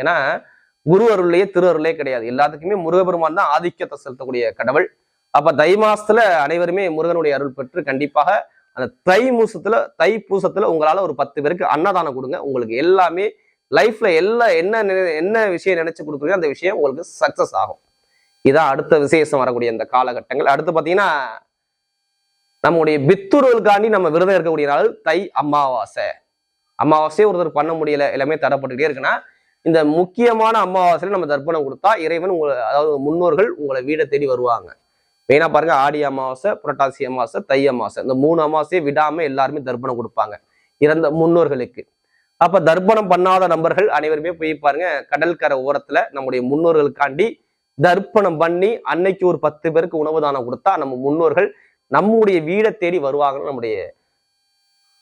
ஏன்னா குரு அருள்லயே திரு அருளே கிடையாது. எல்லாத்துக்குமே முருகபெருமான் தான் ஆதிக்கத்தை செலுத்தக்கூடிய கடவுள். அப்ப தை மாசத்துல அனைவருமே முருகனுடைய அருள் பெற்று கண்டிப்பாக அந்த தை மூசத்துல தை பூசத்துல உங்களால ஒரு பத்து பேருக்கு அன்னதானம் கொடுங்க. உங்களுக்கு எல்லாமே லைஃப்ல எல்லா என்ன என்ன விஷயம் நினைச்சு கொடுக்குறீங்க அந்த விஷயம் உங்களுக்கு சக்சஸ் ஆகும். இதான் அடுத்த விசேஷம் வரக்கூடிய இந்த காலகட்டங்கள். அடுத்து பாத்தீங்கன்னா நம்முடைய பித்துருவல்காண்டி நம்ம விரதம் இருக்கக்கூடிய நாள் தை அமாவாசை. அமாவாசையே ஒருத்தர் பண்ண முடியல. எல்லாமே தடப்பட்டுக்கிட்டே இருக்குன்னா இந்த முக்கியமான அமாவாசையில் நம்ம தர்ப்பணம் கொடுத்தா இறைவன் உங்களை அதாவது முன்னோர்கள் உங்களை வீடை தேடி வருவாங்க. மெயினாக பாருங்க ஆடி அமாவாசை புரட்டாசி அமாவாசை தை அமாவாசை. இந்த மூணு அமாவாசையை விடாமல் எல்லாருமே தர்ப்பணம் கொடுப்பாங்க. இறந்த முன்னோர்களுக்கு. அப்போ தர்ப்பணம் பண்ணாத நபர்கள் அனைவருமே போய் பாருங்க கடற்கரை ஓரத்தில் நம்முடைய முன்னோர்களுக்காண்டி தர்ப்பணம் பண்ணி அன்னைக்கு ஒரு பத்து பேருக்கு உணவு தானம் கொடுத்தா நம்ம முன்னோர்கள் நம்முடைய வீடை தேடி வருவாங்கன்னு நம்முடைய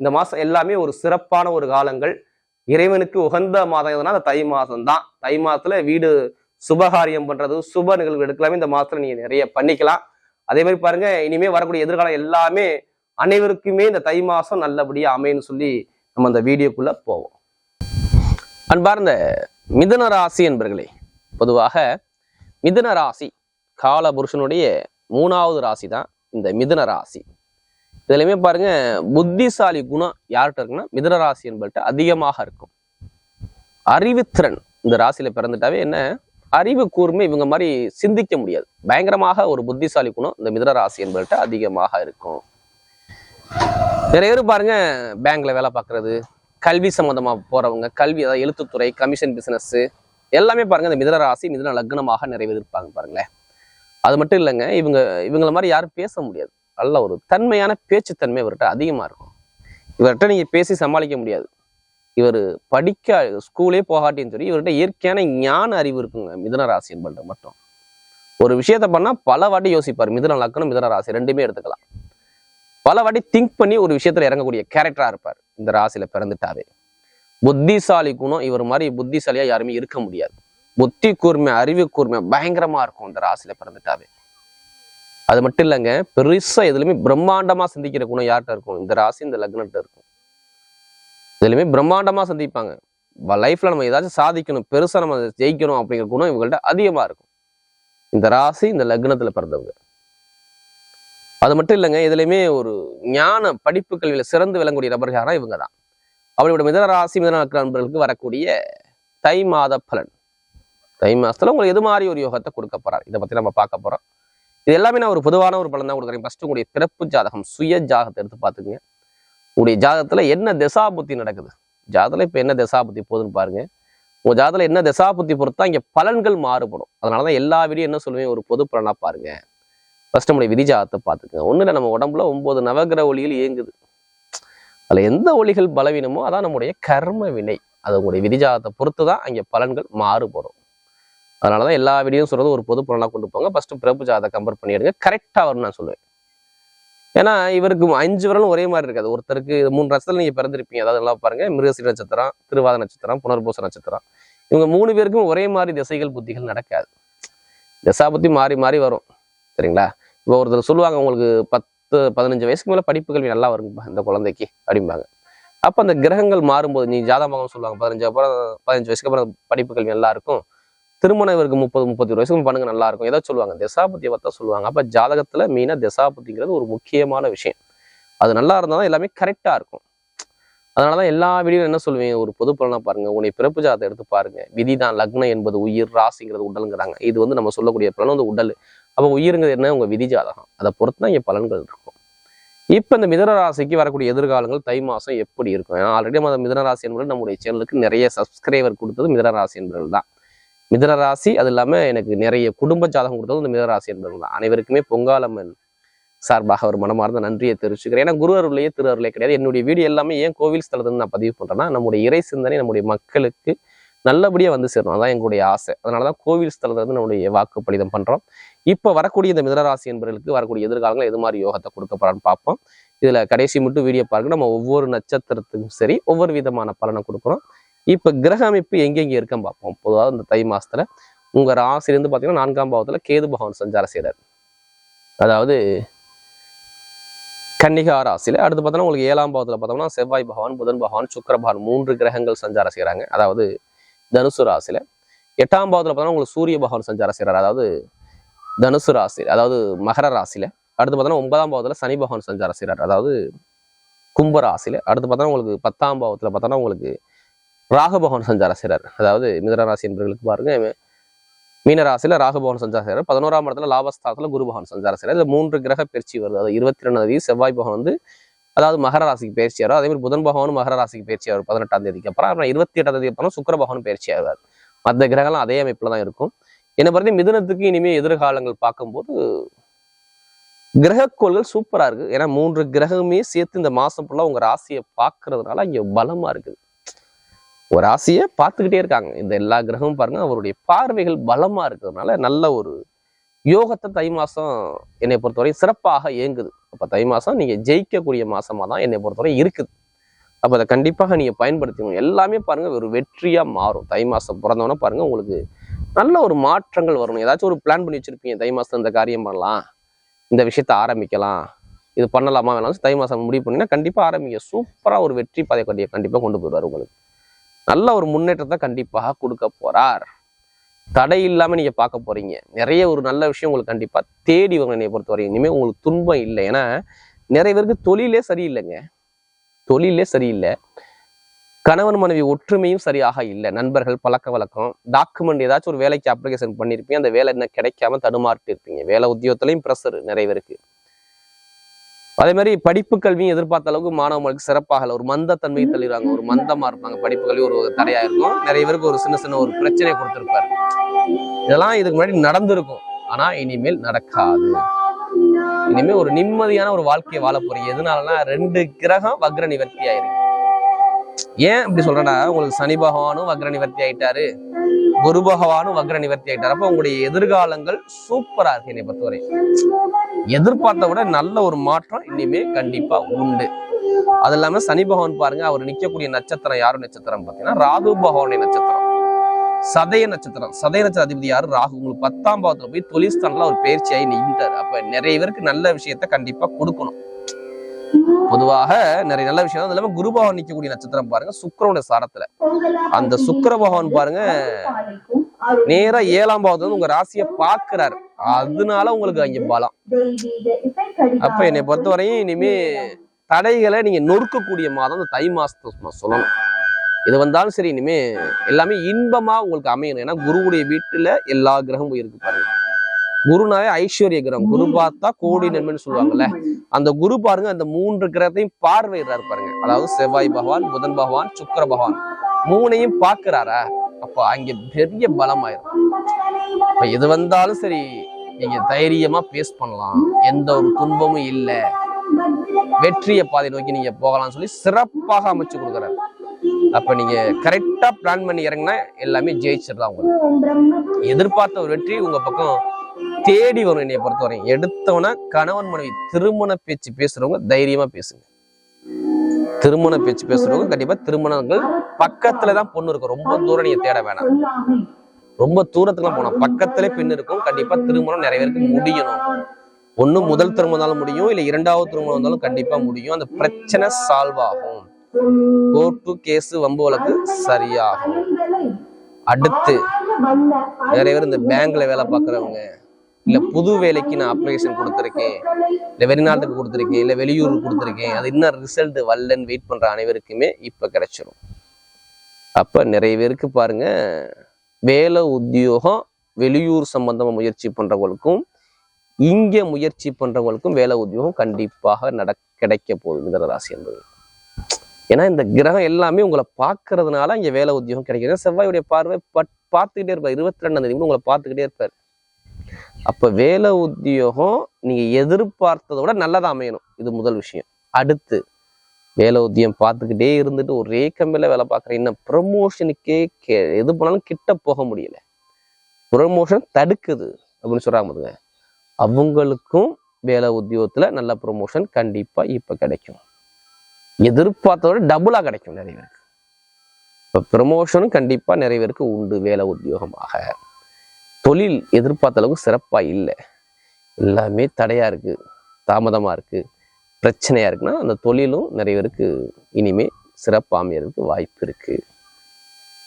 இந்த மாதம் எல்லாமே ஒரு சிறப்பான ஒரு காலங்கள். இறைவனுக்கு உகந்த மாதம் எதுனா அந்த தை மாதம் தான் தை மாதத்துல வீடு சுபகாரியம் பண்றது சுப நிகழ்வு எடுக்கலாமே இந்த மாதத்துல நீங்க நிறைய பண்ணிக்கலாம். அதே மாதிரி பாருங்க இனிமே வரக்கூடிய எதிர்காலம் எல்லாமே அனைவருக்குமே இந்த தை மாதம் நல்லபடியா அமையன்னு சொல்லி நம்ம அந்த வீடியோக்குள்ள போவோம். அன்பார்ந்த மிதன ராசி என்பர்களே பொதுவாக மிதன ராசி கால புருஷனுடைய மூணாவது ராசி தான் இந்த மிதன ராசி. இதுலையுமே பாருங்க புத்திசாலி குணம் யார்கிட்ட இருக்குன்னா மிதனராசி ராசி அதிகமாக இருக்கும். அறிவுத்திறன் இந்த ராசியில பிறந்துட்டாவே என்ன? அறிவு கூர்மை இவங்க மாதிரி சிந்திக்க முடியாது. பயங்கரமாக ஒரு புத்திசாலி குணம் இந்த மிதனராசி ராசி அதிகமாக இருக்கும். நிறைய பேர் பாருங்க பேங்க்ல வேலை பார்க்கறது கல்வி சம்பந்தமா போறவங்க கல்வி அதாவது எழுத்துத்துறை கமிஷன் பிசினஸ் எல்லாமே பாருங்க இந்த மிதுன ராசி மிதுன லக்னமாக நிறைய பாருங்களேன். அது மட்டும் இல்லைங்க இவங்க இவங்கள மாதிரி யாரும் பேச முடியாது. நல்ல ஒரு தன்மையான பேச்சுத்தன்மை இவர்கிட்ட அதிகமா இருக்கும். இவர்கிட்ட நீங்க பேசி சமாளிக்க முடியாது. இவர் படிக்க ஸ்கூலே போகாட்டின்னு சொல்லி இவர்கிட்ட இயற்கையான ஞான அறிவு இருக்குங்க மிதன ராசி என்பது மட்டும். ஒரு விஷயத்த பண்ணா பல வாட்டி யோசிப்பார் மிதன லக்கணம் மிதன ராசி ரெண்டுமே எடுத்துக்கலாம். பல வாட்டி திங்க் பண்ணி ஒரு விஷயத்துல இறங்கக்கூடிய கேரக்டரா இருப்பார் இந்த ராசியில பிறந்துட்டாவே. புத்திசாலி குணம் இவர் மாதிரி புத்திசாலியா யாருமே இருக்க முடியாது. புத்தி கூர்மை அறிவு கூர்மை பயங்கரமா இருக்கும் இந்த ராசியில பிறந்துட்டாவே. அது மட்டும் இல்லைங்க பெருசா எதுலையுமே பிரம்மாண்டமா சிந்திக்கிற குணம் யார்கிட்ட இருக்கும்? இந்த ராசி இந்த லக்னத்தை இருக்கும். இதுலையுமே பிரம்மாண்டமா சந்திப்பாங்க. லைஃப்பில் நம்ம ஏதாச்சும் சாதிக்கணும் பெருசா நம்ம ஜெயிக்கணும் அப்படிங்கிற குணம் இவங்கள்ட்ட அதிகமா இருக்கும். இந்த ராசி இந்த லக்னத்துல பிறந்தவங்க. அது மட்டும் இல்லைங்க இதுலையுமே ஒரு ஞான படிப்பு கல்வியில சிறந்து விளங்கக்கூடிய நபர்கள் யாரா இவங்க தான் அவளோட மிதன ராசி மிதன நண்பர்களுக்கு வரக்கூடிய தை மாத பலன். தை மாதத்தில் உங்களுக்கு எது மாதிரி ஒரு யோகத்தை கொடுக்க போறார்? இதை பத்தி நம்ம பார்க்க போறோம். இது எல்லாமே நான் ஒரு பொதுவான ஒரு பலன் தான் கொடுக்குறேன். ஃபர்ஸ்ட் உங்களுடைய பிறப்பு ஜாதகம் சுய ஜாதகத்தை எடுத்து பார்த்துக்குங்க. உங்களுடைய ஜாதகத்துல என்ன திசாபுத்தி நடக்குது? ஜாதகத்தில் இப்ப என்ன திசாபுத்தி போகுதுன்னு பாருங்க. உங்க ஜாதகத்தில் என்ன திசாபுத்தி பொறுத்தா இங்கே பலன்கள் மாறுபடும். அதனாலதான் எல்லா வீடியும் என்ன சொல்லுவேன்? ஒரு பொது பலனாக பாருங்க. ஃபர்ஸ்ட் நம்முடைய விதி ஜாதகத்தை பார்த்துக்கோங்க. ஒண்ணு இல்லை நம்ம உடம்புல ஒன்பது நவகிரக ஒளிகள் இயங்குது. அதுல எந்த ஒளிகள் பலவீனமோ அதான் நம்முடைய கர்ம வினை. அது உங்களுடைய விதிஜாதத்தை பொறுத்து தான் அங்கே பலன்கள் மாறுபடும். அதனால தான் எல்லா வீடியோவும் சொல்கிறது ஒரு பொது புலனாக கொண்டு போங்க. ஃபஸ்ட்டு பிறப்பு ஜாதகம் கம்பேர் பண்ணிடுங்க. கரெக்டாக வரும்னு நான் சொல்லுவேன் ஏன்னா இவருக்கு அஞ்சு விரலும் ஒரே மாதிரி இருக்காது. ஒருத்தருக்கு மூணு நட்சத்திரம் நீங்கள் பிறந்திருப்பீங்க. அதாவது எல்லாம் பாருங்க. மிருகசி நட்சத்திரம் திருவாத நட்சத்திரம் புனர்பூச நட்சத்திரம். இவங்க மூணு பேருக்கும் ஒரே மாதிரி திசைகள் புத்திகள் நடக்காது. தசாபுத்தி மாறி மாறி வரும். சரிங்களா? இப்போ ஒருத்தர் சொல்லுவாங்க உங்களுக்கு பத்து பதினஞ்சு வயசுக்கு மேலே படிப்பு கல்வி நல்லா வருங்கப்பா இந்த குழந்தைக்கு அப்படிம்பாங்க. அப்போ அந்த கிரகங்கள் மாறும்போது நீ ஜாதகம் சொல்லுவாங்க பதினஞ்சு அப்புறம் பதினஞ்சு வயசுக்கு அப்புறம் படிப்பு கல்வி நல்லா இருக்கும். திருமணம் இவருக்கு முப்பது முப்பத்தி ஒரு வயசுக்கு பண்ணுங்க நல்லா இருக்கும். ஏதோ சொல்லுவாங்க. திசாபுத்தியை பார்த்தா சொல்லுவாங்க. அப்போ ஜாதகத்துல மெயினாக திசாபுத்திங்கிறது ஒரு முக்கியமான விஷயம். அது நல்லா இருந்தால் தான் எல்லாமே கரெக்டாக இருக்கும். அதனால தான் எல்லா வீடியோ என்ன சொல்லுவேன்? ஒரு பொது பலனாக பாருங்க. உன்னை பிறப்பு ஜாதத்தை எடுத்து பாருங்க. விதி தான். லக்னம் என்பது உயிர் ராசிங்கிறது உடலுங்கிறாங்க. இது வந்து நம்ம சொல்லக்கூடிய பலன் வந்து உடல். அப்போ உயிருங்கிறது என்ன? உங்க விதி ஜாதகம். அதை பொறுத்து தான் இங்கே பலன்கள் இருக்கும். இப்போ இந்த மிதன ராசிக்கு வரக்கூடிய எதிர்காலங்கள் தை மாசம் எப்படி இருக்கும்? ஏன்னா ஆல்ரெடி நம்ம மிதன ராசி என்பது நம்முடைய சேனலுக்கு நிறைய சப்ஸ்கிரைபர் கொடுத்தது மிதன ராசி என்பவர்கள் தான். மிதன ராசி அது இல்லாமல் எனக்கு நிறைய குடும்ப ஜாதகம் கொடுத்தது இந்த மிதன ராசி என்பவர்கள் தான். அனைவருக்குமே பொங்காலம்மன் சார்பாக ஒரு மனமார்ந்த நன்றியை தெரிவிச்சுக்கிறேன். ஏன்னா குரு அருளையே திரு அருளே கிடையாது. என்னுடைய வீடியோ எல்லாமே ஏன் கோவில் ஸ்தலத்துன்னு நான் பதிவு பண்ணுறேன்னா நம்முடைய இறை சிந்தனை நம்முடைய மக்களுக்கு நல்லபடியாக வந்து சேரணும். அதான் எங்களுடைய ஆசை. அதனால தான் கோவில் ஸ்தலத்துல இருந்து நம்முடைய வாக்குப்பளிதம் பண்ணுறோம் இப்போ வரக்கூடிய இந்த மிதனராசி என்பவர்களுக்கு வரக்கூடிய எதிர்காலங்கள் எது மாதிரி யோகத்தை கொடுக்கப்படான்னு பார்ப்போம். இதில் கடைசி மட்டும் வீடியோ பாருங்க. நம்ம ஒவ்வொரு நட்சத்திரத்துக்கும் சரி ஒவ்வொரு விதமான பலனை கொடுக்குறோம். இப்ப கிரக அமைப்பு எங்கெங்க இருக்குன்னு பார்ப்போம். பொதுவாக இந்த தை மாசத்துல உங்க ராசிலேருந்து பார்த்தீங்கன்னா நான்காம் பாவத்துல கேது பகவான் சஞ்சாரம் செய்கிறார் அதாவது கன்னிகா ராசியில் அடுத்து பார்த்தோம்னா உங்களுக்கு ஏழாம் பாவத்துல பார்த்தோம்னா செவ்வாய் பகவான் புதன் பகவான் சுக்கர பகவான் மூன்று கிரகங்கள் சஞ்சாரம் செய்கிறாங்க அதாவது தனுசு ராசியில் எட்டாம் பாவத்தில் பார்த்தோம்னா உங்களுக்கு சூரிய பகவான் சஞ்சாரம் செய்கிறார் அதாவது தனுசு ராசி அதாவது மகர ராசியில் அடுத்து பார்த்தோம்னா ஒன்பதாம் பாவத்துல சனி பகவான் சஞ்சாரம் செய்கிறார் அதாவது கும்ப ராசியில் அடுத்து பார்த்தோம்னா உங்களுக்கு பத்தாம் பாவத்துல பார்த்தோம்னா உங்களுக்கு ராகபவன் சஞ்சார சஞ்சாரம் செய்கிறார் அதாவது மிதனராசி என்பவர்களுக்கு பாருங்க மீனராசியில் ராகபவன் சஞ்சார பகவான் செய்கிறார் பதினோராம் இடத்துல லாபஸ்தானத்துல குரு சஞ்சார சஞ்சாரம் செய்கிறார் மூன்று கிரக பயிற்சி வருது. அதாவது இருபத்தி ரெண்டாம் தேதி செவ்வாய் பகவான் வந்து அதாவது மகர ராசிக்கு பயிற்சி ஆகும் அதே மாதிரி புதன் பகவானும் மகர ராசிக்கு பயிற்சி ஆகும் பதினெட்டாம் தேதிக்கு அப்புறம். அப்புறம் இருபத்தி எட்டாம் தேதி அப்புறம் சுக்கர பகவான் பயிற்சி ஆவார். மற்ற கிரகம்லாம் அதே அமைப்புல தான் இருக்கும். என்னை பொறுத்த மிதுனத்துக்கு இனிமே எதிர்காலங்கள் பார்க்கும்போது கிரகக்கோள்கள் சூப்பரா இருக்கு. ஏன்னா மூன்று கிரகமே சேர்த்து இந்த மாசம் ஃபுல்லா உங்க ராசியை பார்க்கறதுனால இங்கே பலமா இருக்குது. ஒரு ராசியை பார்த்துக்கிட்டே இருக்காங்க. இந்த எல்லா கிரகமும் பாருங்கள் அவருடைய பார்வைகள் பலமாக இருக்கிறதுனால நல்ல ஒரு யோகத்தை தை மாதம் என்னை பொறுத்தவரை சிறப்பாக இயங்குது. அப்போ தை மாதம் நீங்கள் ஜெயிக்கக்கூடிய மாதமாக தான் என்னை பொறுத்தவரை இருக்குது. அப்போ அதை கண்டிப்பாக நீங்கள் பயன்படுத்திக்கணும். எல்லாமே பாருங்கள் ஒரு வெற்றியாக மாறும். தை மாதம் பிறந்தவொன்னே பாருங்கள் உங்களுக்கு நல்ல ஒரு மாற்றங்கள் வரணும். ஏதாச்சும் ஒரு பிளான் பண்ணி வச்சுருப்பீங்க. தை மாதம் இந்த காரியம் பண்ணலாம். இந்த விஷயத்த ஆரம்பிக்கலாம். இது பண்ணலாமா வேணாலும் தை மாதம் முடிவு பண்ணிங்கன்னா கண்டிப்பாக ஆரம்பிங்க. சூப்பராக ஒரு வெற்றி பாதை கண்டிப்பாக கொண்டு போயிடுவார் உங்களுக்கு. நல்ல ஒரு முன்னேற்றத்தை கண்டிப்பாக கொடுக்க போறார். தடை இல்லாம நீங்க பார்க்க போறீங்க. நிறைய ஒரு நல்ல விஷயம் உங்களுக்கு கண்டிப்பா தேடி வரும் என்னை பொறுத்தவரை இனிமே உங்களுக்கு துன்பம் இல்லை. ஏன்னா நிறைய பேருக்கு தொழிலே சரியில்லைங்க. தொழிலே சரியில்லை. கணவன் மனைவி ஒற்றுமையும் சரியாக இல்லை. நண்பர்கள் பழக்க வழக்கம் டாக்குமெண்ட் ஏதாச்சும் ஒரு வேலைக்கு அப்ளிகேஷன் பண்ணியிருப்பீங்க அந்த வேலை என்ன கிடைக்காம தடுமாறிட்டு இருப்பீங்க. வேலை உத்தியோகத்துலையும் ப்ரெஷர் நிறைய பேருக்கு. அதே மாதிரி படிப்பு கல்வியும் எதிர்பார்த்த அளவுக்கு மாணவர்களுக்கு சிறப்பாகல. ஒரு மந்தத்தன்மையை தள்ளிடுறாங்க. ஒரு மந்தமா இருப்பாங்க. படிப்பு கல்வி ஒரு தடையா இருக்கும். நிறைய பேருக்கு ஒரு சின்ன சின்ன ஒரு பிரச்சனையை கொடுத்துருப்பாரு. இதெல்லாம் இதுக்கு முன்னாடி நடந்திருக்கும். ஆனா இனிமேல் நடக்காது. இனிமே ஒரு நிம்மதியான ஒரு வாழ்க்கையை வாழ போறீங்க. எதனாலனா ரெண்டு கிரகம் வக்ர நிவர்த்தி ஆயிருக்கு ஏன் இப்படி சொல்றேன்னா உங்களுக்கு சனி பகவானும் வக்ர நிவர்த்தி ஆயிட்டாரு. குரு பகவானும் வக்ர நிவர்த்தி ஆகிட்டார் அப்ப உங்களுடைய எதிர்காலங்கள் சூப்பரா இருக்கு என்னை பொறுத்தவரை. எதிர்பார்த்த விட நல்ல ஒரு மாற்றம் இனிமே கண்டிப்பா உண்டு. அது இல்லாம சனி பகவான் பாருங்க அவர் நிக்கக்கூடிய நட்சத்திரம் யாரு நட்சத்திரம் பாத்தீங்கன்னா ராகு பகவானுடைய நட்சத்திரம். சதய நட்சத்திரம். சதய நட்சத்திர அதிபதி யாரு? ராகு. உங்களுக்கு பத்தாம் பாவத்துல போய் தொழில்ஸ்தானில் ஒரு பயிற்சியாகி நின்றார். அப்ப நிறைய பேருக்கு நல்ல விஷயத்த கண்டிப்பா கொடுக்கணும். பொதுவாக நிறைய நல்ல விஷயம். அது இல்லாம குரு பகவான் நிக்கக்கூடிய நட்சத்திரம் பாருங்க சுக்கரனுடைய சாரத்துல. அந்த சுக்கர பகவான் பாருங்க நேரா ஏழாம் பாவத்துல வந்து உங்க ராசியை பாக்குறாரு அதனால உங்களுக்கு அங்க பலம். அப்ப என்னை பொறுத்தவரையும் இனிமே தடைகளை நீங்க நொறுக்கக்கூடிய மாதம் இந்த தை மாசத்தை சொல்லணும். இது வந்தாலும் சரி இனிமே எல்லாமே இன்பமா உங்களுக்கு அமையணும். ஏன்னா குருவுடைய வீட்டுல எல்லா கிரகமும் இருக்கு பாருங்க. குருனாவே ஐஸ்வர்ய கிரகம். குரு பார்த்தா கோடி நன்மைன்னு சொல்லுவாங்கல்ல. அந்த குரு பாருங்க அந்த மூன்று கிரகத்தையும் பார்வையிடுறாரு பாருங்க. அதாவது செவ்வாய் பகவான் புதன் பகவான் சுக்கிர பகவான். மூணையும் பார்க்கிறாரா? அப்ப அங்க பெரிய பலமாயிரும். இப்ப எது வந்தாலும் சரி நீங்க தைரியமா பேஸ் பண்ணலாம். எந்த ஒரு துன்பமும் இல்லை. வெற்றியை பாதை நோக்கி நீங்க போகலாம்னு சொல்லி சிறப்பாக அமைச்சு கொடுக்குறாரு. அப்ப நீங்க கரெக்டா பிளான் பண்ணி இறங்கினா எல்லாமே ஜெயிச்சிடலாம் உங்களுக்கு. எதிர்பார்த்த ஒரு வெற்றி உங்க பக்கம் தேடி வரும் என்னை பொறுத்தவரை எடுத்தவனா கணவன் மனைவி திருமண பேச்சு பேசுறவங்க தைரியமா பேசுங்க. திருமண பேச்சு பேசுறவங்க கண்டிப்பா திருமணங்கள் பக்கத்துல தான் பொண்ணு இருக்கும். ரொம்ப தூரம் நீங்க தேட வேணாம். ரொம்ப தூரத்துக்குலாம் போனோம் பக்கத்திலே பெண் இருக்கும். கண்டிப்பா திருமணம் நிறைய பேருக்கு முடியணும். ஒண்ணு முதல் திருமணம் இருந்தாலும் முடியும். இல்ல இரண்டாவது திருமணம் இருந்தாலும் கண்டிப்பா முடியும். அந்த பிரச்சனை சால்வ் ஆகும். கோர்ட்டு கேஸ் வம்பு வழக்கு சரியாகும். அடுத்து நிறைய பேர் இந்த பேங்க்ல வேலை பார்க்குறவங்க. இல்லை புது வேலைக்கு நான் அப்ளிகேஷன் கொடுத்துருக்கேன். இல்லை வெளிநாட்டுக்கு கொடுத்துருக்கேன் இல்ல வெளியூருக்கு கொடுத்துருக்கேன். அது இன்னும் ரிசல்ட் வரலன்னு வெயிட் பண்ற அனைவருக்குமே இப்ப கிடைச்சிரும். அப்ப நிறைய பேருக்கு பாருங்க வேலை உத்தியோகம் வெளியூர் சம்பந்தமா முயற்சி பண்றவங்களுக்கும் இங்க முயற்சி பண்றவங்களுக்கும் வேலை உத்தியோகம் கண்டிப்பாக நட கிடைக்க போகுது மிதன ராசி என்பது. ஏன்னா இந்த கிரகம் எல்லாமே உங்களை பார்க்கறதுனால இங்கே வேலை உத்தியோகம் கிடைக்கிறது செவ்வாயுடைய பார்வை பட் பார்த்துக்கிட்டே இருப்பார். இருபத்தி ரெண்டாம் தேதி உங்களை பார்த்துக்கிட்டே இருப்பார். அப்போ வேலை உத்தியோகம் நீங்கள் எதிர்பார்த்ததை விட நல்லதாக அமையணும். இது முதல் விஷயம். அடுத்து வேலை உத்தியம் பார்த்துக்கிட்டே இருந்துட்டு ஒரே கம்பெனியில் வேலை பார்க்குறேன் இன்னும் ப்ரமோஷனுக்கே கே எது பண்ணாலும் கிட்ட போக முடியல. ப்ரமோஷன் தடுக்குது அப்படின்னு சொல்கிறாங்க பாருங்க அவங்களுக்கும் வேலை உத்தியோகத்துல நல்ல ப்ரொமோஷன் கண்டிப்பாக இப்போ கிடைக்கும். எதிர்பார்த்ததோட டபுளாக கிடைக்கும் நிறைய பேருக்கு. இப்போ ப்ரமோஷனும் கண்டிப்பாக நிறைய பேருக்கு உண்டு வேலை உத்தியோகமாக. தொழில் எதிர்பார்த்த அளவுக்கு சிறப்பாக இல்லை. எல்லாமே தடையாக இருக்குது தாமதமாக இருக்குது பிரச்சனையாக இருக்குன்னா அந்த தொழிலும் நிறைய பேருக்கு இனிமேல் சிறப்பாக அமையறதுக்கு வாய்ப்பு இருக்குது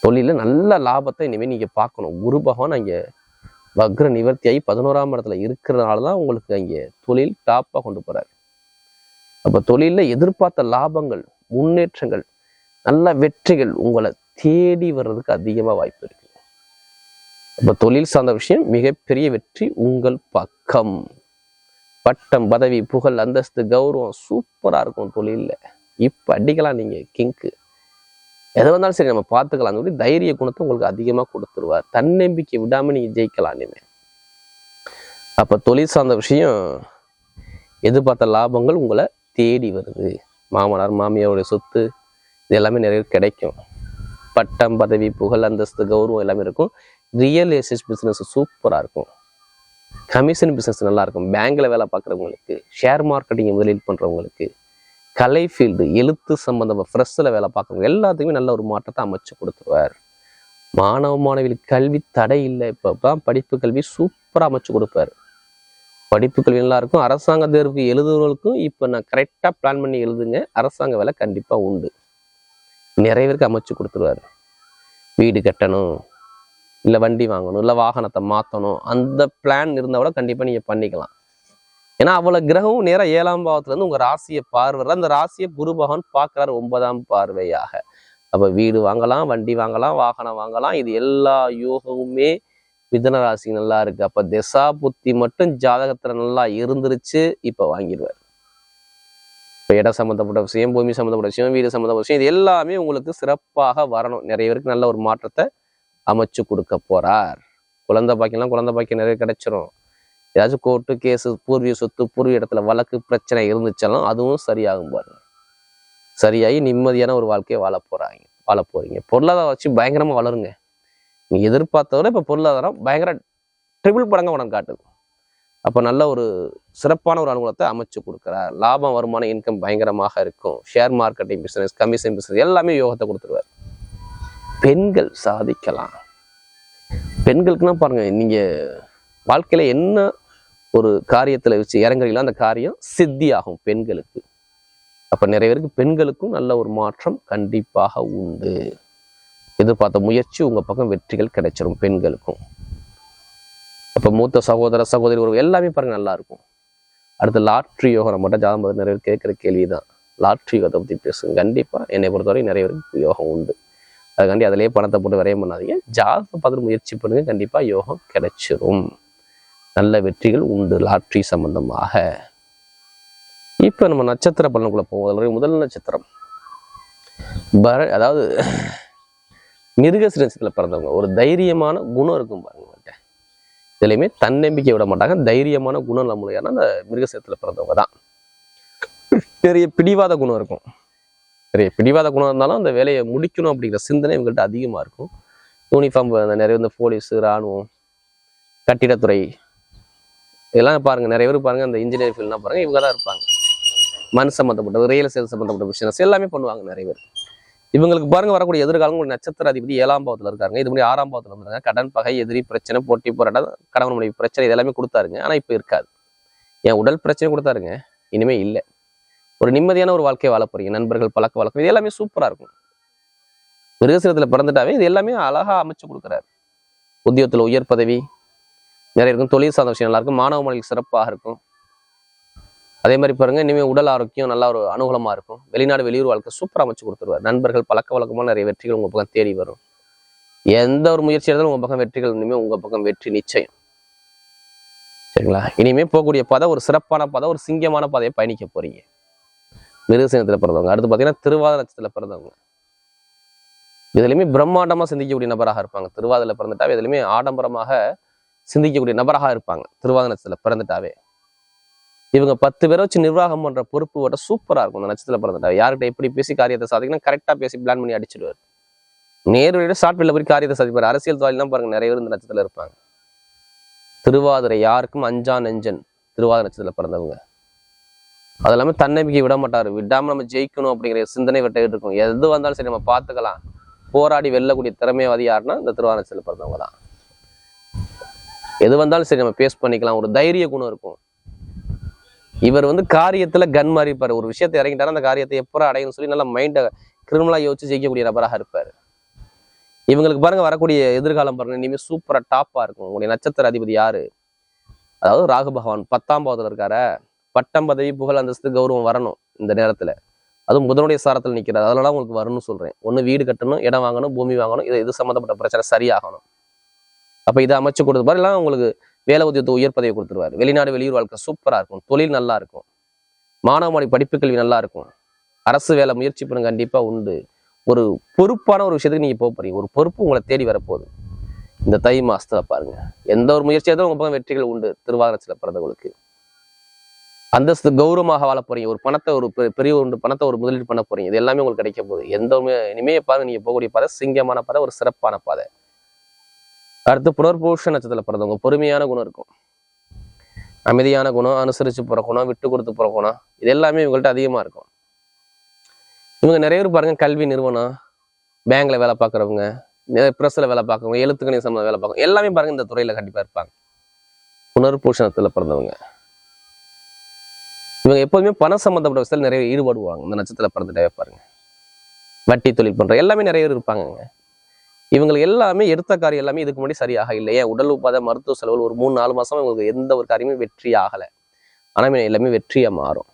தொழிலில் நல்ல லாபத்தை இனிமேல் நீங்கள் பார்க்கணும். குரு பகவான் அங்கே வக்ர நிவர்த்தியாகி பதினோராம் இடத்துல இருக்கிறதுனால தான் உங்களுக்கு அங்கே தொழில் டாப்பாக கொண்டு போகிறார் அப்போ தொழிலில் எதிர்பார்த்த லாபங்கள் முன்னேற்றங்கள் நல்ல வெற்றிகள் உங்களை தேடி வர்றதுக்கு அதிகமாக வாய்ப்பு இருக்குது இப்போ தொழில் சார்ந்த விஷயம் மிகப்பெரிய வெற்றி உங்கள் பக்கம். பட்டம் பதவி புகழ் அந்தஸ்து கௌரவம் சூப்பரா இருக்கும் தொழிலில். இப்போ அடிக்கலாம் நீங்க கிங்க்கு எது வந்தாலும் சரி நம்ம பார்த்துக்கலாம் சொல்லி தைரிய குணத்தை உங்களுக்கு அதிகமாக கொடுத்துருவார். தன்னம்பிக்கை விடாமல் நீங்கள் ஜெயிக்கலாம் இனிமே. அப்ப தொழில் சார்ந்த விஷயம் எதிர்பார்த்த லாபங்கள் உங்களை தேடி வருது. மாமனார் மாமியாருடைய சொத்து இது எல்லாமே நிறைய கிடைக்கும். பட்டம் பதவி புகழ் அந்தஸ்து கௌரவம் எல்லாமே இருக்கும். ரியல் எஸ்டேட் பிஸ்னஸ் சூப்பராக இருக்கும். கமிஷன் பிஸ்னஸ் நல்லாயிருக்கும். பேங்கில் வேலை பார்க்குறவங்களுக்கு ஷேர் மார்க்கெட்டிங் முதலீடு பண்ணுறவங்களுக்கு கலை ஃபீல்டு எழுத்து சம்மந்தமாக ஃப்ரெஷ்ஷில் வேலை பார்க்குறவங்க எல்லாத்துக்குமே நல்ல ஒரு மாற்றத்தை அமைச்சு கொடுத்துருவார். மாணவ மாணவிகளுக்கு கல்வி தடை இல்லை. இப்போ தான் படிப்பு கல்வி சூப்பராக அமைச்சு கொடுப்பார். படிப்பு கல்வி நல்லாயிருக்கும். அரசாங்க தேர்வு எழுதுறவங்களுக்கும் இப்போ நான் கரெக்டாக பிளான் பண்ணி எழுதுங்க. அரசாங்க வேலை கண்டிப்பாக உண்டு. நிறைய பேருக்கு அமைச்சு கொடுத்துருவார். வீடு கட்டணும். இல்லை வண்டி வாங்கணும் இல்லை வாகனத்தை மாற்றணும் அந்த பிளான் இருந்தால் கூட கண்டிப்பாக நீங்கள் பண்ணிக்கலாம். ஏன்னா அவ்வளோ கிரகமும் நேராக ஏழாம் பாவத்துலேருந்து உங்கள் ராசியை பார்வை அந்த ராசியை குரு பகவான் பார்க்குறாரு ஒன்பதாம் பார்வையாக. அப்போ வீடு வாங்கலாம் வண்டி வாங்கலாம் வாகனம் வாங்கலாம் இது எல்லா யோகமுமே மிதன ராசி நல்லா இருக்கு. அப்போ திசா புத்தி மட்டும் ஜாதகத்தில் நல்லா இருந்துருச்சு இப்போ வாங்கிடுவார். இப்போ இடம் சம்மந்தப்பட்ட விஷயம் பூமி சம்மந்தப்பட்ட விஷயம் வீடு சம்மந்தப்பட்ட விஷயம் இது எல்லாமே உங்களுக்கு சிறப்பாக வரணும். நிறைய பேருக்கு நல்ல ஒரு மாற்றத்தை அமைச்சு கொடுக்க போறார். குழந்தை பாக்கியம்லாம் குழந்தை பாக்கியம் நிறைய கிடைச்சிரும். ஏதாச்சும் கோர்ட்டு கேஸு பூர்வீக சொத்து பூர்வீக இடத்துல வழக்கு பிரச்சனை இருந்துச்சாலும் அதுவும் சரியாகும் பாருங்க. சரியாகி நிம்மதியான ஒரு வாழ்க்கையை வாழ போறாங்க வாழ போறீங்க. பொருளாதாரம் வச்சு பயங்கரமா வளருங்க. நீங்க எதிர்பார்த்த விட இப்போ பொருளாதாரம் பயங்கர ட்ரிபிள் படங்க உனக்கு காட்டுது. அப்போ நல்ல ஒரு சிறப்பான ஒரு அனுகூலத்தை அமைச்சு கொடுக்குறார். லாபம் வருமானம் இன்கம் பயங்கரமாக இருக்கும். Share marketing business commission business எல்லாமே யோகத்தை கொடுத்துருவார். பெண்கள் சாதிக்கலாம். பெண்களுக்குன்னா பாருங்கள் நீங்கள் வாழ்க்கையில் என்ன ஒரு காரியத்தில் வச்சு இறங்குறீங்களோ அந்த காரியம் சித்தியாகும் பெண்களுக்கு. அப்போ நிறைய பேருக்கு பெண்களுக்கும் நல்ல ஒரு மாற்றம் கண்டிப்பாக உண்டு. எதிர்பார்த்த முயற்சி உங்கள் பக்கம் வெற்றிகள் கிடைச்சிரும் பெண்களுக்கும். அப்போ மூத்த சகோதர சகோதரி ஒரு எல்லாமே பாருங்கள் நல்லாயிருக்கும் அடுத்து லாட்ரி யோகம் மட்டும் ஜாதகம் நிறைய பேர் கேட்குற கேள்வி தான் லாட்ரி யோகத்தை பற்றி பேசுங்க. கண்டிப்பாக என்னை பொறுத்தவரை நிறைய பேருக்கு யோகம் உண்டு. அதுக்காண்டி அதிலேயே பணத்தை போட்டு விரயம் பண்ணாதீங்க. ஜாதகத்தை பார்த்துட்டு முயற்சி பண்ணுங்க. கண்டிப்பா யோகம் கிடைச்சிரும். நல்ல வெற்றிகள் உண்டு லாட்ரி சம்பந்தமாக. இப்போ நம்ம நட்சத்திர பலனுக்குள்ள போவோம். முதல் நட்சத்திரம். பர அதாவது மிருகசிரத்தில் பிறந்தவங்க. ஒரு தைரியமான குணம் இருக்கும் பாருங்க இதுலையுமே தன்னம்பிக்கை விட மாட்டாங்க. தைரியமான குணம் நம்மளுக்கான அந்த மிருகசிரத்தில் பிறந்தவங்க தான். பெரிய பிடிவாத குணம் இருக்கும். பெரிய பிடிவாத குணம் இருந்தாலும் அந்த வேலையை முடிக்கணும் அப்படிங்கிற சிந்தனை இவங்கள்ட்ட அதிகமாக இருக்கும். யூனிஃபார்ம் நிறைய இந்த போலீஸ் இராணுவம் கட்டிடத்துறை இதெல்லாம் பாருங்கள் நிறைய பேர் பாருங்கள் அந்த இன்ஜினியர் ஃபீல்ட்லாம் பாருங்கள் இவங்க தான் இருப்பாங்க. மண் சம்மந்தப்பட்டது ரியல் எஸ்டேட் சம்மந்தப்பட்ட பிசினஸ் எல்லாமே பண்ணுவாங்க நிறைய பேர். இவங்களுக்கு பாருங்க வரக்கூடிய எதிர்காலம் ஒரு நட்சத்திர அதிபதி ஏழாம் பாவத்தில் இருக்காங்க இது முன்னாடி ஆறாம் பாவத்தில் இருந்தாங்க கடன் பகை எதிரி பிரச்சனை போட்டி போராட்டம் கணவன் மனைவி பிரச்சனை இதெல்லாமே கொடுத்தாருங்க. ஆனால் இப்போ இருக்காது. என் உடல் பிரச்சனை கொடுத்தாருங்க. இனிமே இல்லை. ஒரு நிம்மதியான ஒரு வாழ்க்கையை வாழ போறீங்க. நண்பர்கள் பழக்க வழக்கம் இது எல்லாமே சூப்பராக இருக்கும். மிருகசிரத்துல பிறந்துட்டாவே இது எல்லாமே அழகா அமைச்சு கொடுக்குறாரு. உத்தியோகத்தில் உயர் பதவி நிறைய இருக்கும். தொழில் சார்ந்த விஷயம் நல்லா இருக்கும். மாணவ மொழிகள் சிறப்பாக இருக்கும். அதே மாதிரி பாருங்க இனிமேல் உடல் ஆரோக்கியம் நல்லா ஒரு அனுகூலமா இருக்கும். வெளிநாடு வெளியூர் வாழ்க்கை சூப்பராக அமைச்சு கொடுத்துருவார். நண்பர்கள் பழக்க வழக்கமான நிறைய வெற்றிகள் உங்கள் பக்கம் தேடி வரும். எந்த ஒரு முயற்சி எடுத்தாலும் உங்கள் பக்கம் வெற்றிகள் இனிமேல் உங்க பக்கம் வெற்றி நிச்சயம். சரிங்களா? இனிமேல் போகக்கூடிய பாதை ஒரு சிறப்பான பாதை ஒரு சிங்கமான பாதையை பயணிக்க போறீங்க. மிருகசீனத்துல பிறந்தவங்க. அடுத்து பார்த்தீங்கன்னா திருவாத நட்சத்திரத்தில் பிறந்தவங்க. இதுலையுமே பிரம்மாண்டமா சிந்திக்கக்கூடிய நபராக இருப்பாங்க. திருவாதில பிறந்துட்டாவே இதுலையுமே ஆடம்பரமாக சிந்திக்கக்கூடிய நபராக இருப்பாங்க. திருவாத நட்சத்திரத்தில் பிறந்துட்டாவே. இவங்க பத்து பேரை வச்சு நிர்வாகம் பண்ற பொறுப்பு ஓட்ட சூப்பரா இருக்கும். அந்த நட்சத்திரத்தில் பிறந்துட்டா. யார்கிட்ட எப்படி பேசி காரியத்தை சாதிக்கணும் கரெக்டா பேசி பிளான் பண்ணி அடிச்சிடுவார். நேரடியாக ஷார்ட் போய் காரியத்தை சாதிப்பார். அரசியல் தொழிலாம் பாருங்க நிறைய பேர் இந்த நட்சத்திரத்தில் இருப்பாங்க. திருவாதிரை யாருக்கும் அஞ்சான் நெஞ்சன். திருவாதிரை நட்சத்திரத்தில் பிறந்தவங்க. அது இல்லாமல் தன்னம்பிக்கை விட மாட்டார் விடாமல் நம்ம ஜெயிக்கணும் அப்படிங்கிற சிந்தனை விட்டுக்கிட்டு இருக்கும். எது வந்தாலும் சரி நம்ம பார்த்துக்கலாம். போராடி வெல்லக்கூடிய திறமையாவது யாருன்னா இந்த திருவாரண நட்சத்திரத்துல பிறந்தவங்க தான். எது வந்தாலும் சரி நம்ம பேஸ் பண்ணிக்கலாம். ஒரு தைரிய குணம் இருக்கும். இவர் வந்து காரியத்தில் கன் மாதிரி ஒரு விஷயத்தை இறங்கிட்டாரு அந்த காரியத்தை எப்போ அடையணும்னு சொல்லி நல்லா மைண்டை கிரிமினலாக யோசிச்சு ஜெயிக்கக்கூடிய நபராக இருப்பார். இவங்களுக்கு பாருங்க வரக்கூடிய எதிர்காலம் பாருங்க இனிமேல் சூப்பராக டாப்பாக இருக்கும். உங்களுடைய நட்சத்திர அதிபதி யாரு? அதாவது ராகு பகவான் பத்தாம் பாவத்தில் இருக்கார? பட்டம் பதவி புகழ் அந்தஸ்து கௌரவம் வரணும் இந்த நேரத்துல. அதுவும் புதனுடைய சாரத்தில் நிற்கிறார் அதனால உங்களுக்கு வரணும்னு சொல்றேன். ஒண்ணு வீடு கட்டணும் இடம் வாங்கணும் பூமி வாங்கணும் இது இது சம்மந்தப்பட்ட பிரச்சனை சரியாகணும். அப்ப இதை அமைச்சு கொடுத்து பாரு எல்லாம் உங்களுக்கு வேலை உத்தியத்தை உயர் பதவி கொடுத்துருவார். வெளிநாடு வெளியூர் வாழ்க்கை சூப்பரா இருக்கும். தொழில் நல்லா இருக்கும். மாணவ மாணவி படிப்பு கல்வி நல்லா இருக்கும். அரசு வேலை முயற்சி பண்ணுங்க கண்டிப்பா உண்டு. ஒரு பொறுப்பான ஒரு விஷயத்துக்கு நீங்க போக போறீங்க. ஒரு பொறுப்பு உங்களை தேடி வரப்போகுது. இந்த தை மாசத்துல பாருங்க. எந்த ஒரு முயற்சியாக தான் உங்க பக்கம் வெற்றிகள் உண்டு. திருவாதிரத்துல பிறந்தவங்களுக்கு அந்தஸ்து கௌரவமாக வாழ போறீங்க. ஒரு பணத்தை ஒரு பெ- பெரிய ஒரு பணத்தை ஒரு முதலீடு பண்ண போறீங்க. இது எல்லாமே உங்களுக்கு கிடைக்க போகுது. எந்த இனிமே பாருங்க. நீங்க போகக்கூடிய பாதை சிங்கமான பாதை ஒரு சிறப்பான பாதை. அடுத்து புனர்பூஷ நட்சத்திரத்தில் பிறந்தவங்க. பொறுமையான குணம் இருக்கும். அமைதியான குணம் அனுசரிச்சு போற குணம் விட்டு கொடுத்து போற குணம் இது எல்லாமே இவங்கள்ட்ட அதிகமா இருக்கும். இவங்க நிறைய பேர் பாருங்க. கல்வி நிறுவனம் பேங்க்ல வேலை பார்க்குறவங்க ப்ரெஸ்ல வேலை பார்க்குறவங்க எழுத்துக்கணி சம்மந்த வேலை பார்க்குறவங்க எல்லாமே பாருங்க. இந்த துறையில கண்டிப்பா இருப்பாங்க. புனர்பூஷணத்துல பிறந்தவங்க. இவங்க எப்போதுமே பணம் சம்மந்தப்பட்ட விஷயத்தில் நிறைய ஈடுபடுவாங்க. இந்த நட்சத்திரத்துல பிறந்துட்டே பாருங்க வட்டி தொழில் பண்ற எல்லாமே நிறைய பேர் இருப்பாங்க இவங்களுக்கு எல்லாமே எடுத்த காரியம் எல்லாமே இதுக்கு முன்னாடி சரியாக இல்லையா. உடல் உபாதை மருத்துவ செலவு ஒரு மூணு நாலு மாதம் இவங்களுக்கு எந்த ஒரு காரியமும் வெற்றி ஆகலை. ஆனால் எல்லாமே வெற்றியா மாறும்.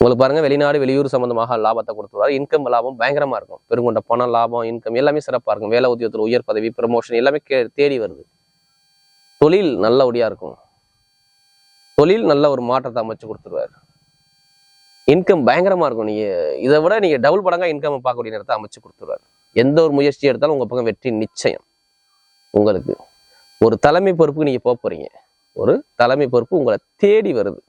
உங்களுக்கு பாருங்க வெளிநாடு வெளியூர் சம்பந்தமாக லாபத்தை கொடுத்துருவாரு. இன்கம் லாபம் பயங்கரமா இருக்கும். பெருங்கொண்ட பணம் லாபம் இன்கம் எல்லாமே சிறப்பா இருக்கும். வேலை உத்தியோகத்தில் உயர் பதவி ப்ரமோஷன் எல்லாமே கே தேடி வருது. தொழில் நல்லபடியா இருக்கும். தொழில் நல்ல ஒரு மாற்றத்தை அமைச்சு கொடுத்துருவாரு. இன்கம் பயங்கரமா இருக்கும். நீங்க இதை விட நீங்க டபுள் படங்கா இன்கம் பார்க்கக்கூடிய நேரத்தை அமைச்சு கொடுத்துருவாரு. எந்த ஒரு முயற்சி எடுத்தாலும் உங்க பக்கம் வெற்றி நிச்சயம். உங்களுக்கு ஒரு தலைமை பொறுப்புக்கு நீங்க போக போறீங்க. ஒரு தலைமை பொறுப்பு உங்களை தேடி வருது.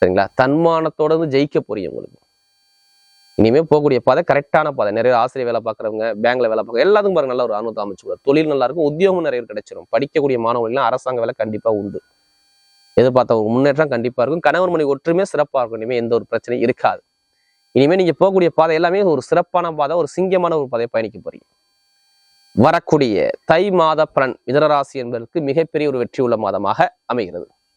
சரிங்களா? தன்மானத்தோட வந்து ஜெயிக்க போறீங்க உங்களுக்கு. இனிமே போகக்கூடிய பாதை கரெக்டான பாதை. நிறைய ஆசிரியர் வேலை பார்க்குறவங்க பேங்க்ல வேலை பார்க்குற எல்லாத்துக்கும் பாருங்க நல்ல ஒரு அனுபவத்தை அமைச்சு தொழில் நல்லா இருக்கும் உத்தியோகம் நிறைய கிடைச்சிடும் கிடைச்சிரும். படிக்கக்கூடிய மாணவர்கள்லாம் அரசாங்க வேலை கண்டிப்பா உண்டு. எதிர்பார்த்த ஒரு முன்னேற்றம் கண்டிப்பா இருக்கும். கணவன் மனைவி ஒற்றுமே சிறப்பா இருக்கும். இனிமே எந்த ஒரு பிரச்சனையும் இருக்காது. இனிமே நீங்க போகக்கூடிய பாதை எல்லாமே ஒரு சிறப்பான பாதை ஒரு சிங்கமான ஒரு பாதையை பயணிக்க போறீங்க. வரக்கூடிய தை மாத பலன் மிதனராசி என்பதற்கு மிகப்பெரிய ஒரு வெற்றி உள்ள மாதமாக அமைகிறது.